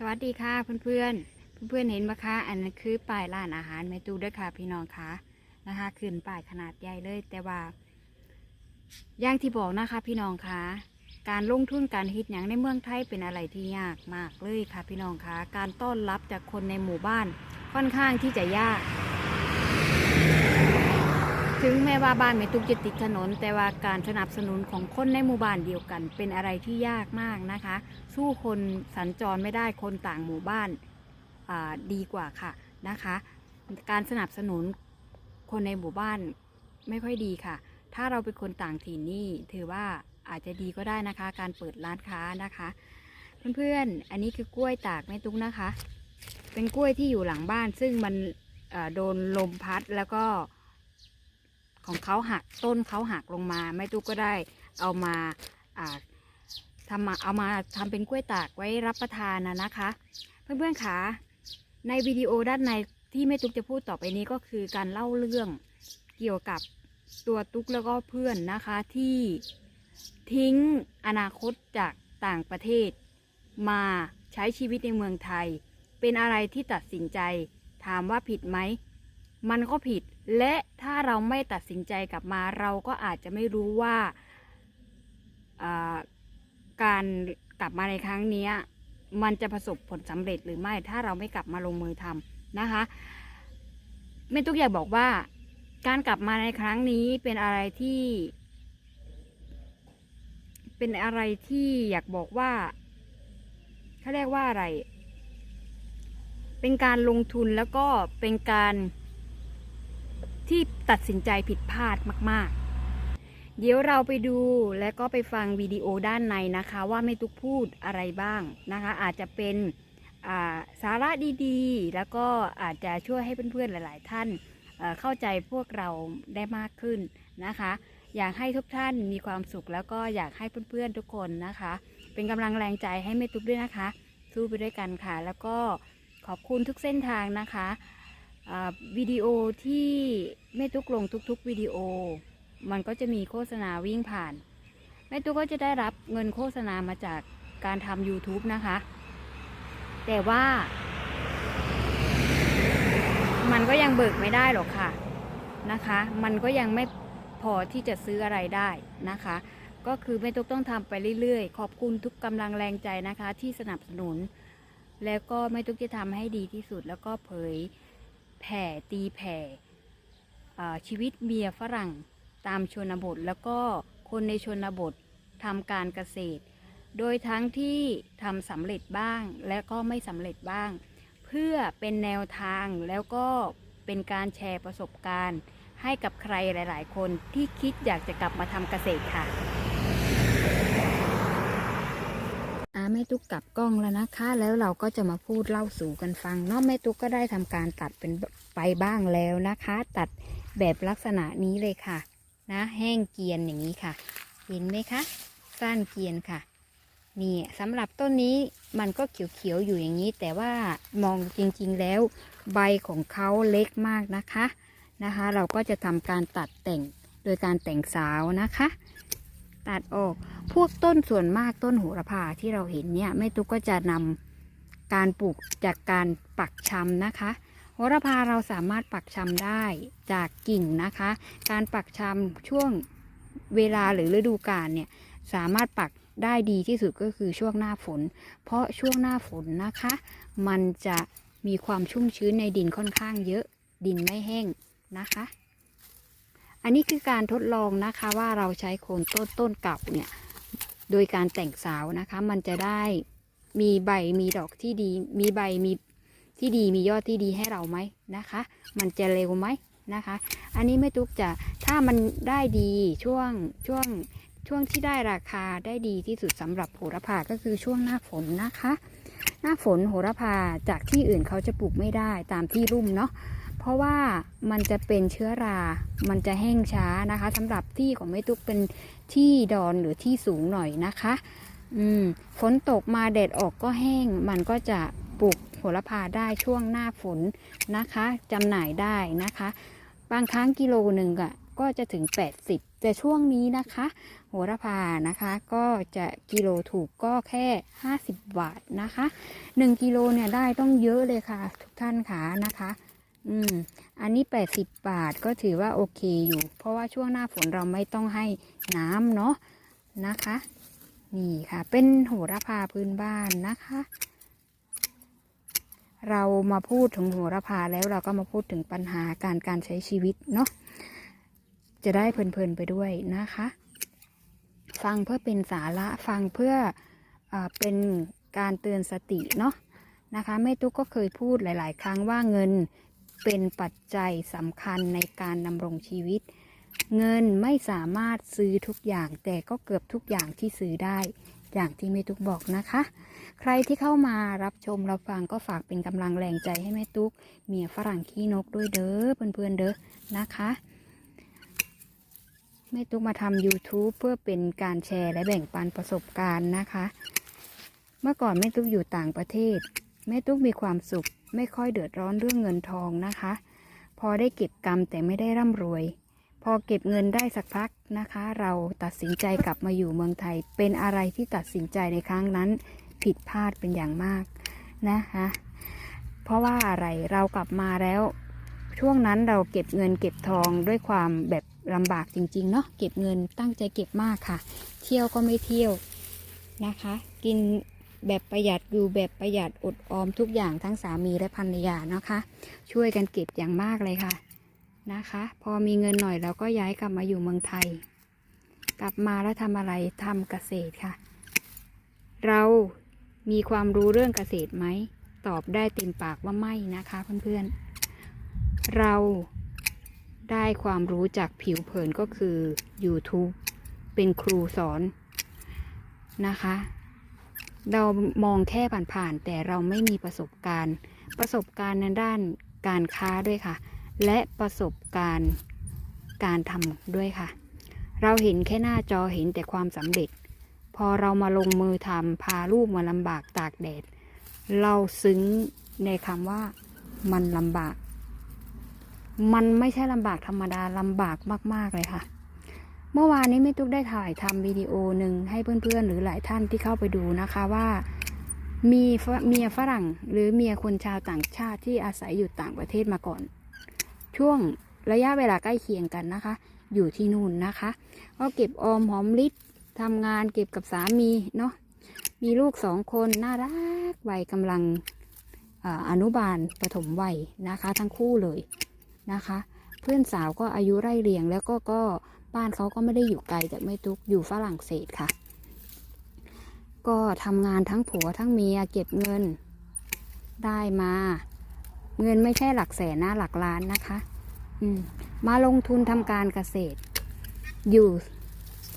สวัสดีค่ะเพื่อนเพื่อนเพื่อนเห็นไหมคะอันนั้นคือป้ายร้านอาหารแม่ตูด้วยค่ะพี่น้องคะนะคะขึ้นป้ายขนาดใหญ่เลย แต่ว่าอย่างที่บอกนะคะ พี่น้องคะการลงทุนการฮิตอย่างในเมืองไทยเป็นอะไรที่ยากมากเลยค่ะพี่น้องคะการต้อนรับจากคนในหมู่บ้านค่อนข้างที่จะยาก ถึงแม้ว่าบ้านแม่ตุกจะติดถนน แต่ว่าการสนับสนุนของคนในหมู่บ้านเดียวกัน เป็นอะไรที่ยากมากนะคะ สู้คนสัญจรไม่ได้คนต่างหมู่บ้านาดีกว่าค่ะนะคะ การสนับสนุนคนในหมู่บ้านไม่ค่อยดีค่ะ ถ้าเราเป็นคนต่างถิ่นนี่ถือว่าอาจจะดีก็ได้นะคะ การเปิดร้านค้านะคะ เพื่อนๆ อันนี้คือกล้วยตากแม่ตุ๊กนะคะ เป็นกล้วยที่อยู่หลังบ้านซึ่งมันโดนลมพัดแล้วก็ ของเขาหักต้นเขาหักลงมาแม่ตุ๊กก็ได้เอามาทำมาเอามาทำเป็นกล้วยตากไว้รับประทานนะนะคะ เพื่อนๆคะในวิดีโอด้านในที่แม่ตุ๊กจะพูดต่อไปนี้ก็คือการเล่าเรื่องเกี่ยวกับตัวตุ๊กแล้วก็เพื่อนนะคะที่ทิ้งอนาคตจากต่างประเทศ มาใช้ชีวิตในเมืองไทย เป็นอะไรที่ตัดสินใจ ถามว่าผิดไหม มันก็ผิด และถ้าเราไม่ตัดสินใจกลับมาเราก็อาจจะไม่รู้ว่าการกลับมาในครั้งนี้มันจะประสบผลสำเร็จหรือไม่ถ้าเราไม่กลับมาลงมือทำนะคะแม่ตุ๊กอยากบอกว่า การกลับมาในครั้งนี้เป็นอะไรที่ เป็นอะไรที่อยากบอกว่าเขาเรียกว่าอะไร เป็นการลงทุนแล้วก็เป็นการ ที่ตัดสินใจผิดพลาดมาก ๆ เดี๋ยวเราไปดูและก็ไปฟังวิดีโอด้านในนะคะว่าแม่ตุ๊กพูดอะไรบ้างนะคะ อาจจะเป็นาสาระดีๆ แล้วก็อาจจะช่วยให้เพื่อนๆหลาย ๆ ท่านเอ่อเข้าใจพวกเราได้มากขึ้นนะคะ อยากให้ทุกท่านมีความสุขแล้วก็อยากให้เพื่อนๆทุกคนนะคะ เป็นกำลังแรงใจให้แม่ตุ๊กด้วยนะคะ สู้ไปด้วยกันค่ะ แล้วก็ขอบคุณทุกเส้นทางนะคะ วิดีโอที่แม่ตุ๊กลงทุกๆวิดีโอ มันก็จะมีโฆษณาวิ่งผ่านแม่ตุ๊กก็จะได้รับเงินโฆษณามาจากการทำ YouTube นะคะ แต่ว่า มันก็ยังเบิกไม่ได้หรอกค่ะนะคะ มันก็ยังไม่พอที่จะซื้ออะไรได้นะคะ ก็คือแม่ตุ๊กต้องทำไปเรื่อยๆ ขอบคุณทุกกำลังแรงใจนะคะ ที่สนับสนุน แล้วก็แม่ตุ๊กจะทำให้ดีที่สุดแล้วก็เผย แผ่ตีแผ่ชีวิตเมียฝรั่งตามชนบท แล้วก็คนในชนบททำการเกษตร โดยทั้งที่ทำสำเร็จบ้างและก็ไม่สำเร็จบ้าง เพื่อเป็นแนวทางแล้วก็เป็นการแชร์ประสบการณ์ ให้กับใครหลาย ๆ คนที่คิดอยากจะกลับมาทำเกษตรค่ะอา แม่ตุ๊กกลับกล้องแล้วนะคะ แล้วเราก็จะมาพูดเล่าสู่กันฟังเนาะแม่ตุ๊กก็ได้ทำการตัดเป็นไปบ้างแล้วนะคะ ตัดแบบลักษณะนี้เลยค่ะ นะ แห้งเกียนอย่างนี้ค่ะ เห็นไหมคะสั้นเกียนค่ะนี่สำหรับต้นนี้มันก็เขียวๆอยู่อย่างนี้ แต่ว่ามองจริงๆแล้ว ใบของเขาเล็กมากนะคะนะคะ เราก็จะทำการตัดแต่งโดยการแต่งสาวนะคะ ตัดออก พวกต้นส่วนมากต้นโหระพาที่เราเห็นเนี่ยแม่ตุ๊กก็จะนำการปลูกจากการปักชำนะคะ โหระพาเราสามารถปักชำได้จากกิ่งนะคะ การปักชำช่วงเวลาหรือฤดูกาลเนี่ยสามารถปักได้ดีที่สุดก็คือช่วงหน้าฝน เพราะช่วงหน้าฝนนะคะ มันจะมีความชุ่มชื้นในดินค่อนข้างเยอะดินไม่แห้งนะคะ อันนี้คือการทดลองนะคะว่าเราใช้โคนต้นต้นเก่าเนี่ย โดยการแต่งสาวนะคะ มันจะได้มีใบมีดอกที่ดี มีใบมีที่ดีมียอดที่ดีให้เราไหมนะคะ มันจะเร็วไหมนะคะ อันนี้ไม่ตุกจะถ้ามันได้ดีช่วงช่วงช่วงที่ได้ราคาได้ดีที่สุดสำหรับโหระพาก็คือช่วงหน้าฝนนะคะ หน้าฝนโหระพาจากที่อื่นเขาจะปลูกไม่ได้ตามที่รุ่มเนาะ เพราะว่ามันจะเป็นเชื้อรา มันจะแห้งช้านะคะสำหรับที่ของแม่ตุกเป็นที่ดอนหรือที่สูงหน่อยนะคะอืมฝนตกมาแดดออกก็แห้ง มันก็จะปลูกโหระพาได้ช่วงหน้าฝนนะคะจำหน่ายได้นะคะ บางครั้งกิโลหนึ่งอะก็จะถึง 80 แต่ช่วงนี้นะคะ โหระพานะคะก็จะกิโลถูกก็แค่ 50 บาทนะคะ 1 กิโลเนี่ยได้ต้องเยอะเลยค่ะ ทุกท่านค่ะนะคะ อืม อันนี้80บบาทก็ถือว่าโอเคอยู่ เพราะว่าช่วงหน้าฝนเราไม่ต้องให้น้ำเนาะนะคะ นี่ค่ะ เป็นโหระพาพื้นบ้านนะคะ เรามาพูดถึงโหระพาแล้วเราก็มาพูดถึงปัญหาการการใช้ชีวิตเนาะจะได้เพลินๆไปด้วยนะคะ ฟังเพื่อเป็นสาระฟังเพื่ออเป็นการเตือนสติเนาะนะคะแม่ตุ๊กก็เคยพูดหลาย ๆ ครั้งว่าเงิน เป็นปัจจัยสำคัญในการดำรงชีวิต เงินไม่สามารถซื้อทุกอย่าง แต่ก็เกือบทุกอย่างที่ซื้อได้ อย่างที่แม่ตุ๊กบอกนะคะ ใครที่เข้ามารับชมรับฟังก็ฝากเป็นกำลังแรงใจให้แม่ตุ๊กเมียฝรั่งขี้นกด้วยเด้อเพื่อนๆเด้อนะคะแม่ตุ๊กมาทำ YouTube เพื่อเป็นการแชร์และแบ่งปันประสบการณ์นะคะ เมื่อก่อนแม่ตุ๊กอยู่ต่างประเทศ แม่ตุ๊กมีความสุข ไม่ค่อยเดือดร้อนเรื่องเงินทองนะคะ พอได้เก็บกรรมแต่ไม่ได้ร่ำรวย พอเก็บเงินได้สักพักนะคะ เราตัดสินใจกลับมาอยู่เมืองไทย เป็นอะไรที่ตัดสินใจในครั้งนั้น ผิดพลาดเป็นอย่างมากนะคะ เพราะว่าอะไรเรากลับมาแล้ว ช่วงนั้นเราเก็บเงินเก็บทองด้วยความแบบลำบากจริง ๆ เนาะเก็บเงินตั้งใจเก็บมากค่ะ เที่ยวก็ไม่เที่ยวนะคะ กิน แบบประหยัดอยู่แบบประหยัดอดออมทุกอย่างทั้งสามีและภรรยานะคะ ช่วยกันเก็บอย่างมากเลยค่ะนะคะ พอมีเงินหน่อยเราก็ย้ายกลับมาอยู่เมืองไทย กลับมาแล้วทำอะไรทำเกษตรค่ะ เรามีความรู้เรื่องเกษตรไหมตอบได้เต็มปากว่าไม่นะคะเพื่อนๆ เราได้ความรู้จากผิวเผินก็คือ YouTube เป็นครูสอนนะคะ เรามองแค่ผ่านๆแต่เราไม่มีประสบการณ์ ประสบการณ์ในด้านการค้าด้วยค่ะ และประสบการณ์การทำด้วยค่ะ เราเห็นแค่หน้าจอเห็นแต่ความสำเร็จ พอเรามาลงมือทำพาลูกมาลำบากตากแดด เราซึ้งในคำว่ามันลำบาก มันไม่ใช่ลำบากธรรมดาลำบากมาก ๆ เลยค่ะ เมื่อวานนี้แม่ตุ๊กได้ถ่ายทำวิดีโอหนึ่งให้เพื่อนๆ หรือหลายท่านที่เข้าไปดูนะคะว่ามีเมียฝรั่งหรือเมียคนชาวต่างชาติที่อาศัยอยู่ต่างประเทศมาก่อน ช่วงระยะเวลาใกล้เคียงกันนะคะ อยู่ที่นู่นนะคะ ก็เก็บออมหอมริดทำงานเก็บกับสามีเนาะมีลูกสองคนน่ารักวัยกำลังออนุบาลปฐมวัยนะคะ ทั้งคู่เลยนะคะ เพื่อนสาวก็อายุไร่เรียงแล้วก็ก็ บ้านเขาก็ไม่ได้อยู่ไกลจากแม่ตุ๊กอยู่ฝรั่งเศสค่ะ ก็ทำงานทั้งผัวทั้งเมียเก็บเงินได้มา เงินไม่ใช่หลักแสนนะหลักล้านนะคะอืมมาลงทุนทำการเกษตร อยู่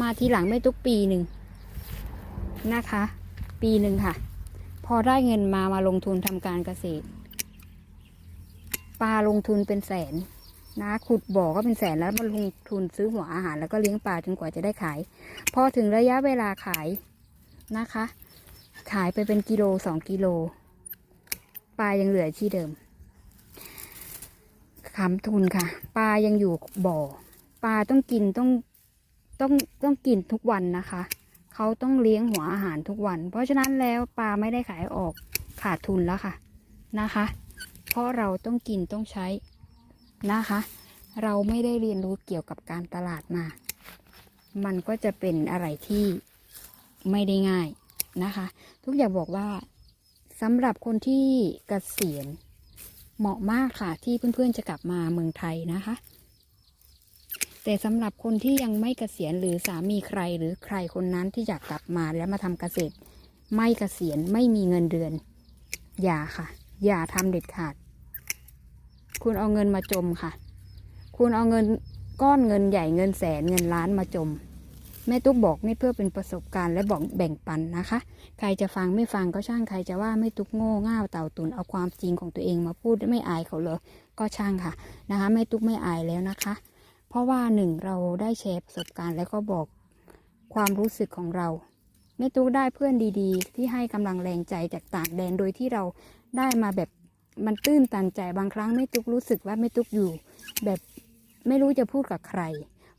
มาทีหลังไม่ตุกปีหนึ่งนะคะ ปีหนึ่งค่ะ พอได้เงินมามาลงทุนทำการเกษตรปลาลงทุนเป็นแสน นะขุดบ่อก็เป็นแสนแล้วมาลงทุนซื้อหัวอาหารแล้วก็เลี้ยงปลาจนกว่าจะได้ขาย พอถึงระยะเวลาขายนะคะ ขายไปเป็นกิโลสองกิโลปลายังเหลือที่เดิมขำทุนค่ะ ปลายังอยู่บ่อ ปลาต้องกินต้องต้องต้องกินทุกวันนะคะ เขาต้องเลี้ยงหัวอาหารทุกวัน เพราะฉะนั้นแล้วปลาไม่ได้ขายออกขาดทุนแล้วค่ะนะคะ เพราะเราต้องกินต้องใช้ นะคะ เราไม่ได้เรียนรู้เกี่ยวกับการตลาดมา มันก็จะเป็นอะไรที่ไม่ได้ง่ายนะคะ ทุกอย่างบอกว่าสำหรับคนที่เกษียณเหมาะมากค่ะที่เพื่อนๆจะกลับมาเมืองไทยนะคะ แต่สำหรับคนที่ยังไม่เกษียณหรือสามีใครหรือใครคนนั้นที่อยากกลับมาแล้วมาทำเกษตร ไม่เกษียณไม่มีเงินเดือน อย่าค่ะ อย่าทำเด็ดขาด คุณเอาเงินมาจมค่ะ คุณเอาเงินก้อนเงินใหญ่เงินแสนเงินล้านมาจม แม่ตุ๊กบอกนี่เพื่อเป็นประสบการณ์และบอกแบ่งปันนะคะ ใครจะฟังไม่ฟังก็ช่างใครจะว่าไม่ตุ๊กโง่ง่าวเต่าตุนเอาความจริงของตัวเองมาพูดไม่อายเขาเลยก็ช่างค่ะนะคะแม่ตุ๊กไม่อายแล้วนะคะ เพราะว่าหนึ่งเราได้แชร์ประสบการณ์แล้วก็บอกความรู้สึกของเราแม่ตุ๊กได้เพื่อนดีๆ ที่ให้กำลังแรงใจจากต่างแดนโดยที่เราได้มาแบบ มันตื้นตันใจบางครั้งแม่ตุกรู้สึกว่าแม่ตุกอยู่ แบบไม่รู้จะพูดกับใคร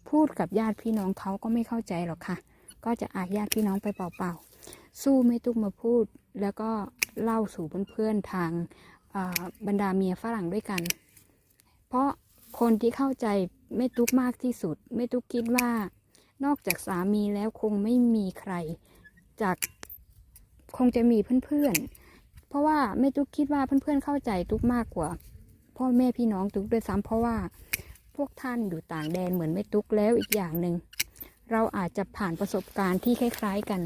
พูดกับญาติพี่น้องเขาก็ไม่เข้าใจหรอกค่ะ ก็จะอาญาติพี่น้องไปเปล่าๆสู้ไม่ตุกมาพูด แล้วก็เล่าสู่เพื่อนๆทางอ่าบรรดาเมียฝรั่งด้วยกัน เพราะคนที่เข้าใจแม่ตุกมากที่สุดแม่ตุกคิดว่านอกจากสามีแล้วคงไม่มีใครจากคงจะมีเพื่อนๆ เพราะว่าแม่ตุ๊กคิดว่าเพื่อนๆเข้าใจตุ๊กมากกว่า พ่อแม่พี่น้องตุ๊กด้วยซ้ำเพราะว่าพวกท่านอยู่ต่างแดนเหมือนแม่ตุ๊กแล้วอีกอย่างหนึ่งเราอาจจะผ่านประสบการณ์ที่คล้าย ๆกัน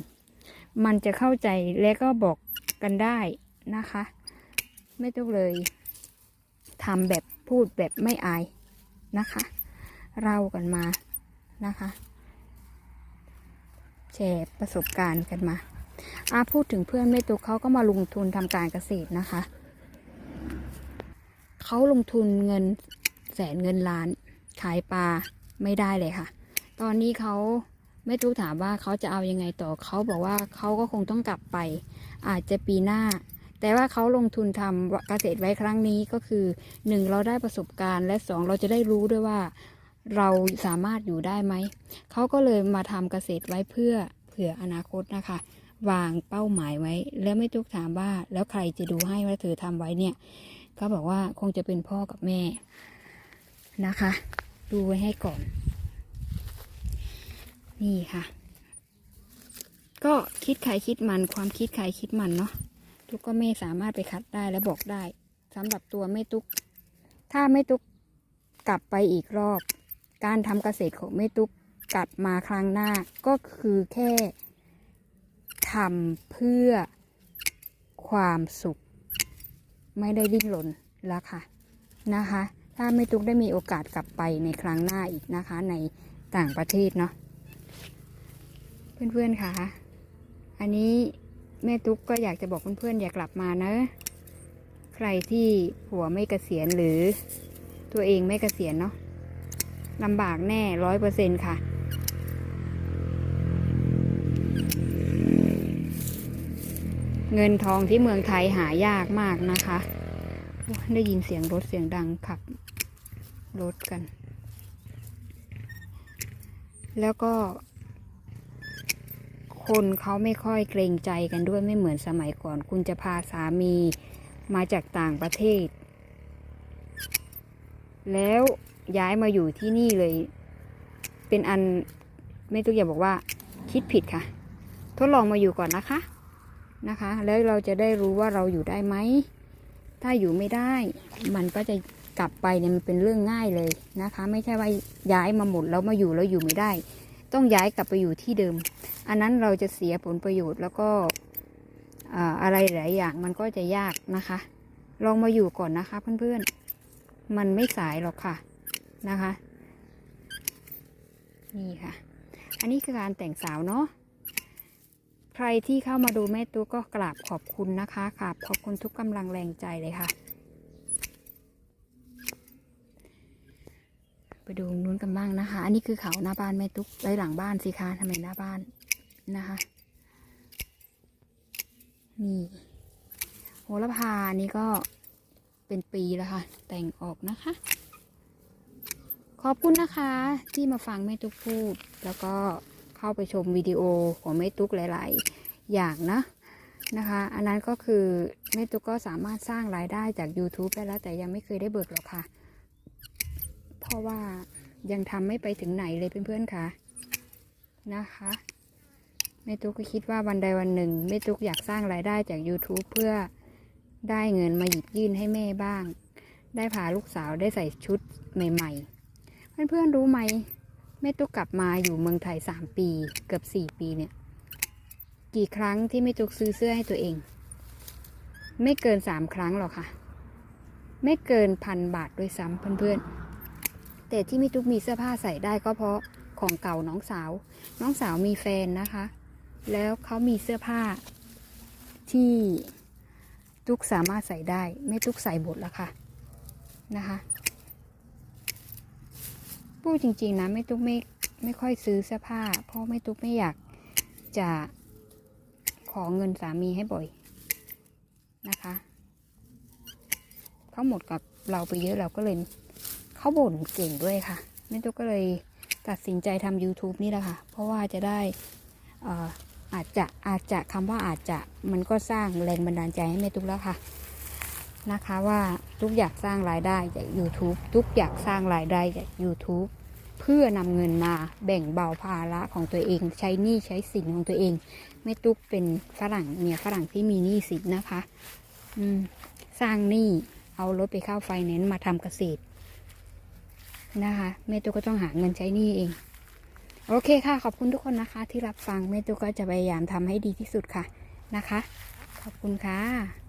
มันจะเข้าใจและก็บอกกันได้นะคะแม่ตุ๊กเลยทำแบบพูดแบบไม่อายนะคะ เรากันมานะคะ แชร์ประสบการณ์กันมา อาพูดถึงเพื่อนแม่ตุ๊กเขาก็มาลงทุนทำการเกษตรนะคะ เขาลงทุนเงินแสนเงินล้าน ขายปลาไม่ได้เลยค่ะ ตอนนี้เขาแม่ตุ๊กถามว่าเขาจะเอายังไงต่อเขาบอกว่าเขาก็คงต้องกลับไป อาจจะปีหน้า แต่ว่าเขาลงทุนทำเกษตรไว้ครั้งนี้ก็คือหนึ่งเราได้ประสบการณ์และสองเราจะได้รู้ด้วยว่าเราสามารถอยู่ได้ไหม เขาก็เลยมาทำเกษตรไว้เพื่อเผื่ออนาคตนะคะ วางเป้าหมายไว้ แล้วไม่ตุกถามว่า แล้วใครจะดูให้ว่าเธอทำไว้เนี่ยเขาบอกว่าคงจะเป็นพ่อกับแม่นะคะ ดูไว้ให้ก่อน นี่ค่ะ ก็คิดใครคิดมันความคิดใครคิดมันเนาะทุกก็ไม่สามารถไปคัดได้และบอกได้สำหรับตัวแม่ตุก ถ้าแม่ตุกกลับไปอีกรอบ การทำเกษตรของแม่ตุกกลับมาครั้งหน้าก็คือแค่ ทำเพื่อความสุข ไม่ได้ดิ้นรนแล้วค่ะนะคะ ถ้าแม่ตุ๊กได้มีโอกาสกลับไปในครั้งหน้าอีกนะคะ ในต่างประเทศเนาะเพื่อนๆค่ะ อันนี้แม่ตุ๊กก็อยากจะบอกเพื่อนๆอย่ากลับมานะ ใครที่ผัวไม่เกษียณหรือตัวเองไม่เกษียณเนาะลำบากแน่ร้อยเปอร์เซ็นค่ะ เงินทองที่เมืองไทยหายากมากนะคะ ได้ยินเสียงรถเสียงดังขับรถกัน แล้วก็ คนเขาไม่ค่อยเกรงใจกันด้วยไม่เหมือนสมัยก่อน คุณจะพาสามีมาจากต่างประเทศ แล้วย้ายมาอยู่ที่นี่เลย เป็นอันไม่ตุกอย่าบอกว่าคิดผิดค่ะ ทดลองมาอยู่ก่อนนะคะ นะคะ แล้วเราจะได้รู้ว่าเราอยู่ได้ไหม ถ้าอยู่ไม่ได้ มันก็จะกลับไปเนี่ยมันเป็นเรื่องง่ายเลยนะคะ ไม่ใช่ว่าย้ายมาหมดแล้วมาอยู่แล้วอยู่ไม่ได้ ต้องย้ายกลับไปอยู่ที่เดิม อันนั้นเราจะเสียผลประโยชน์แล้วก็อ่าอะไรหลายอย่างมันก็จะยากนะคะ ลองมาอยู่ก่อนนะคะเพื่อนๆ มันไม่สายหรอกค่ะนะคะ นี่ค่ะ อันนี้คือการแต่งสาวเนาะ ใครที่เข้ามาดูแม่ตุ๊กก็กราบขอบคุณนะคะกราบขอบคุณทุกกำลังแรงใจเลยค่ะ ไปดูนู้นกันบ้างนะคะ อันนี้คือเขาหน้าบ้านแม่ตุ๊กไว้หลังบ้านสิคะทำไมหน้าบ้านนะคะ นี่โหระพานี่ก็เป็นปีแล้วค่ะ แต่งออกนะคะ ขอบคุณนะคะที่มาฟังแม่ตุ๊กพูดแล้วก็ เข้าไปชมวิดีโอของแม่ตุ๊กหลาย ๆ อย่างนะนะคะ อันนั้นก็คือแม่ตุ๊กก็สามารถสร้างรายได้จาก YouTube ได้แล้วแต่ยังไม่เคยได้เบิกหรอกค่ะ เพราะว่ายังทำไม่ไปถึงไหนเลยเพื่อน ๆ ค่ะนะคะแม่ตุ๊กก็คิดว่าวันใดวันหนึ่งแม่ตุ๊กอยากสร้างรายได้จาก YouTube เพื่อได้เงินมาหยิบยื่นให้แม่บ้าง ได้พาลูกสาวได้ใส่ชุดใหม่ ๆ เพื่อนๆรู้ไหม ม่ตุ๊กกลับมาอยู่เมืองไทยสามปีเกือบสี่ปีเนี่ย กี่ครั้งที่แม่ตุ๊กซื้อเสื้อให้ตัวเอง ไม่เกินสามครั้งหรอกค่ะ ไม่เกินพันบาทด้วยซ้ำเพื่อนๆ แต่ที่แม่ตุ๊กมีเสื้อผ้าใส่ได้ก็เพราะของเก่าน้องสาว น้องสาวมีแฟนนะคะ แล้วเขามีเสื้อผ้า ที่ตุ๊กสามารถใส่ได้ ไม่ตุ๊กใส่หมดแล้วค่ะนะคะ พูดจริง ๆ นะไม่ตุ๊กไม่ไม่ค่อยซื้อเสื้อผ้า เพราะไม่ตุ๊กไม่อยากจะขอเงินสามีให้บ่อยนะคะเขาหมดกับเราไปเยอะเราก็เลยเขาบ่นเก่งด้วยค่ะแม่ตุ๊กก็เลยตัดสินใจทำ YouTube นี่แหละค่ะ เพราะว่าจะได้อ่ออาจจะอาจจะคำว่าอาจจะมันก็สร้างแรงบันดาลใจให้แม่ตุ๊กแล้วค่ะ นะคะว่าทุกอยากสร้างรายได้จาก YouTube ทุกอยากสร้างรายได้จาก YouTube เพื่อนำเงินมาแบ่งเบาภาระของตัวเอง ใช้หนี้ใช้สินของตัวเองแม่ตุ๊กเป็นฝรั่งเมียฝรั่งที่มีหนี้สินนะคะ อืม สร้างหนี้เอารถไปเข้าไฟแนนซ์มาทำเกษตรนะคะแม่ตุ๊กก็ต้องหาเงินใช้หนี้เอง โอเคค่ะ ขอบคุณทุกคนนะคะ ที่รับฟังแม่ตุ๊กก็จะพยายามทำให้ดีที่สุดค่ะนะคะ ขอบคุณค่ะ